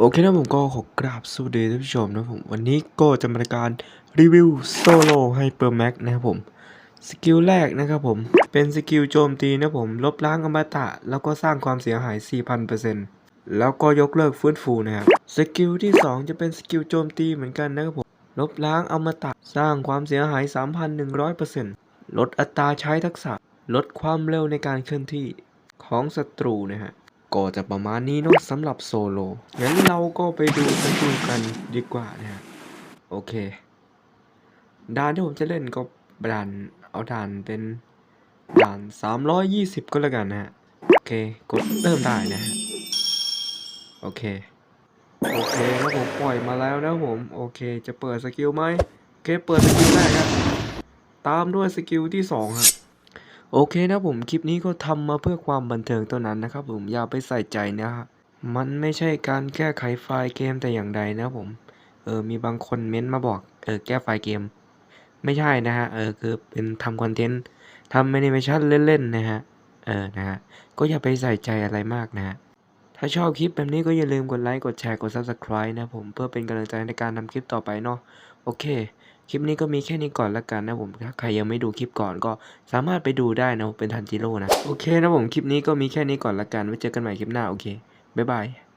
โอเคนะผมก็ขอกราบสวัสดีท่านผู้ชมนะผม วันนี้ก็จะมาการรีวิวโซโล่ไฮเปอร์แม็กนะครับผม สกิลแรกนะครับผม เป็นสกิลโจมตีนะผม ลบล้างอมตะ แล้วก็สร้างความเสียหาย 4,000%แล้วก็ยกเลิกฟื้นฟูนะครับ สกิลที่ 2 จะเป็นสกิลโจมตีเหมือนกันนะครับผม ลบล้างอมตะ สร้างความเสียหาย 3,100%ลดอัตราใช้ทักษะ ลดความเร็วในการเคลื่อนที่ของศัตรูนะฮะ ก็จะประมาณนี้เนาะสำหรับโซโล งั้นเราก็ไปดูสกิลกันดีกว่านะฮะ โอเค ด่านที่ผมจะเล่นก็ด่านเอาด่านเป็นด่าน 320 ก็แล้วกันนะฮะ โอเค กดเริ่มได้นะฮะ โอเค โอเคแล้วผมปล่อยมาแล้วนะผม โอเค จะเปิดสกิลไหมโอเค เปิดสกิลแรกครับ ตามด้วยสกิลที่สองครับ โอเคนะผมคลิปนี้ก็ทำมาเพื่อความบันเทิงเท่านั้นนะครับผมอย่าไปใส่ใจนะฮะมันไม่ใช่การแก้ไขไฟล์เกมแต่อย่างใดนะผม เออมีบางคนเม้นต์มาบอกเออแก้ไฟล์เกม ไม่ใช่นะฮะเออคือเป็นทำคอนเทนต์ทำแอนิเมชันเล่นๆนะฮะเออนะฮะก็อย่าไปใส่ใจอะไรมากนะฮะถ้าชอบคลิปแบบนี้ก็อย่าลืมกดไลค์กดแชร์กด subscribe นะผมเพื่อเป็นกำลังใจในการทำคลิปต่อไปเนาะโอเค คลิปนี้ก็มีแค่นี้ก่อนละกันนะผมถ้าใครยังไม่ดูคลิปก่อนก็สามารถไปดูได้นะเป็นทันจิโร่นะโอเคนะผมคลิปนี้ก็มีแค่นี้ก่อนละกันไว้เจอกันใหม่คลิปหน้าโอเคบ๊ายบาย